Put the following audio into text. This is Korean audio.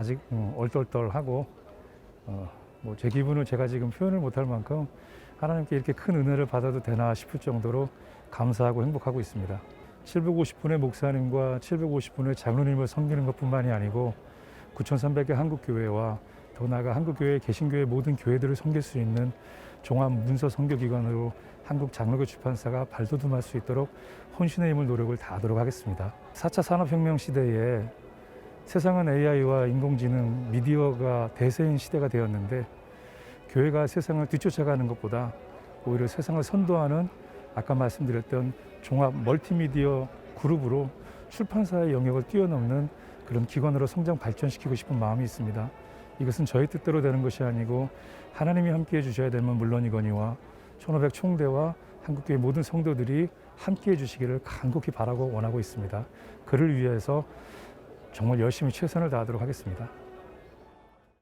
아직 음, 얼떨떨하고 어, 뭐 제 기분을 제가 지금 표현을 못할 만큼 하나님께 이렇게 큰 은혜를 받아도 되나 싶을 정도로 감사하고 행복하고 있습니다. 750분의 목사님과 750분의 장로님을 섬기는 것뿐만이 아니고 9,300개 한국교회와 더 나아가 한국교회 개신교회 모든 교회들을 섬길 수 있는 종합 문서 선교기관으로 한국 장로교 출판사가 발돋움할 수 있도록 혼신의 힘을 노력을 다하도록 하겠습니다. 4차 산업혁명 시대에 세상은 AI와 인공지능, 미디어가 대세인 시대가 되었는데 교회가 세상을 뒤쫓아가는 것보다 오히려 세상을 선도하는 아까 말씀드렸던 종합 멀티미디어 그룹으로 출판사의 영역을 뛰어넘는 그런 기관으로 성장 발전시키고 싶은 마음이 있습니다. 이것은 저희 뜻대로 되는 것이 아니고 하나님이 함께 해 주셔야 되면 물론이거니와 1500 총대와 한국교회 모든 성도들이 함께 해 주시기를 간곡히 바라고 원하고 있습니다. 그를 위해서 정말 열심히 최선을 다하도록 하겠습니다.